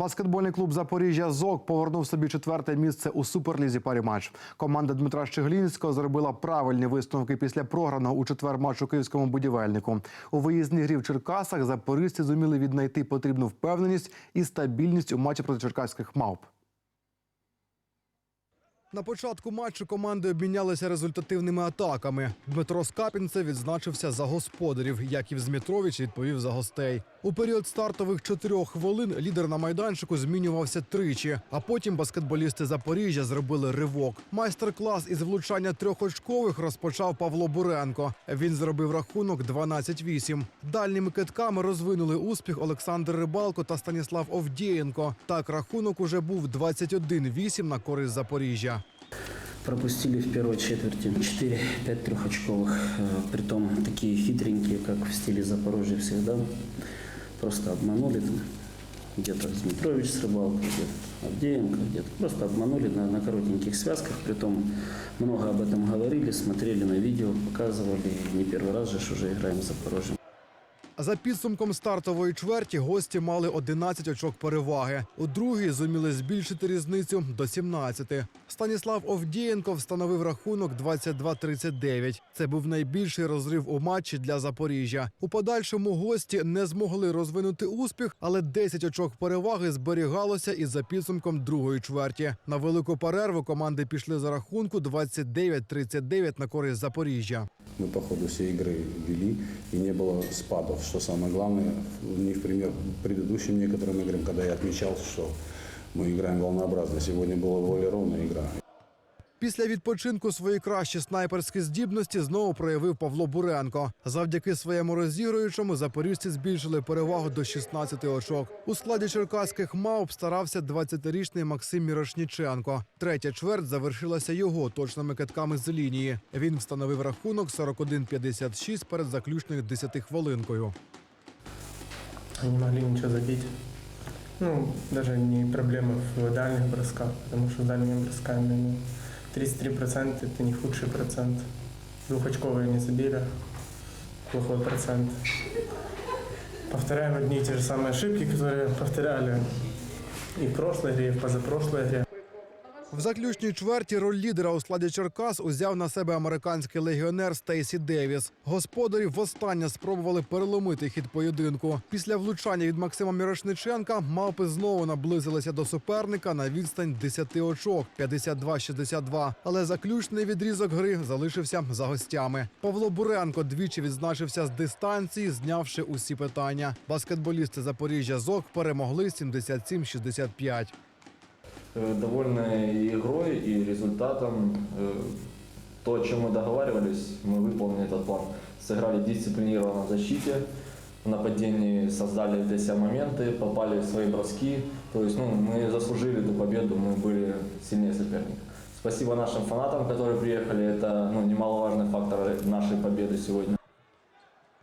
Баскетбольний клуб Запоріжжя ЗОК повернув собі четверте місце у суперлізі парі матч. Команда Дмитра Щеглінського зробила правильні висновки після програного у четвер матчу київському будівельнику. У виїзній грі в Черкасах запоріжці зуміли віднайти потрібну впевненість і стабільність у матчі проти черкаських мавп. На початку матчу команди обмінялися результативними атаками. Дмитро Скапінце відзначився за господарів. Яків Змітрович відповів за гостей. У період стартових чотирьох хвилин лідер на майданчику змінювався тричі. А потім баскетболісти Запоріжжя зробили ривок. Майстер-клас із влучання трьохочкових розпочав Павло Буренко. Він зробив рахунок 12-8. Дальніми китками розвинули успіх Олександр Рибалко та Станіслав Овдієнко. Так рахунок уже був 21-8 на користь Запоріжжя. Пропустили в первой четверти 4-5 трехочковых, э, притом такие хитренькие, как в стиле Запорожья всегда. Просто обманули там. Где-то Дмитрович с рыбалкой, где-то Авдеенко, где-то просто обманули на, на коротеньких связках. Притом много об этом говорили, смотрели на видео, показывали. Не первый раз же уже играем в Запорожье. За підсумком стартової чверті гості мали 11 очок переваги. У другій зуміли збільшити різницю до 17. Станіслав Овдієнко встановив рахунок 22-39. Це був найбільший розрив у матчі для Запоріжжя. У подальшому гості не змогли розвинути успіх, але 10 очок переваги зберігалося і за підсумком другої чверті. На велику перерву команди пішли за рахунку 29-39 на користь Запоріжжя. Мы по ходу всей игры вели, и не было спадов, что самое главное, не в пример предыдущим некоторым играм, когда я отмечал, что мы играем волнообразно. Сегодня была более ровная игра. Після відпочинку свої кращі снайперські здібності знову проявив Павло Буренко. Завдяки своєму розігруючому запоріжці збільшили перевагу до 16 очок. У складі черкаських мавп старався 20-річний Максим Мірошніченко. Третя чверть завершилася його точними китками з лінії. Він встановив рахунок 41-56 перед заключною 10-хвилинкою. не могли ничего забить. Ну, даже не проблема в дальних бросках, потому что дальними бросками ну, 33% это не худший процент. Двухочковые не забили, плохой процент. Повторяем одни и те же самые ошибки, которые повторяли и в прошлой игре, и в позапрошлой игре. В заключній чверті роль лідера у складі Черкас узяв на себе американський легіонер Стейсі Девіс. Господарі востаннє спробували переломити хід поєдинку. Після влучання від Максима Мірошниченка мавпи знову наблизилися до суперника на відстань 10 очок 52-62. Але заключний відрізок гри залишився за гостями. Павло Буренко двічі відзначився з дистанції, знявши усі питання. Баскетболісти Запоріжжя ЗОК перемогли 77-65. Э, довольны и игрой, и результатом. Э, То, о чем мы договаривались, мы выполнили этот план. Сыграли дисциплинированно в защите, в нападении создали для себя моменты, попали в свои броски. То есть ну, мы заслужили эту победу, мы были сильнее соперника. Спасибо нашим фанатам, которые приехали. Это ну, немаловажный фактор нашей победы сегодня.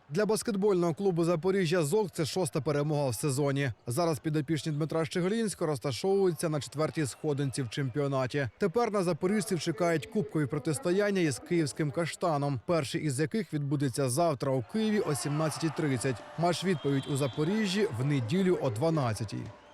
Для баскетбольного клубу Запоріжжя ЗОК це шоста перемога в сезоні. Зараз підопічні Дмитра Щеглінського розташовуються на четвертій сходинці в чемпіонаті. Тепер на запоріжців чекають кубкові протистояння із київським каштаном, перший із яких відбудеться завтра у Києві о 17.30. Матч відповідь у Запоріжжі в неділю о 12.00.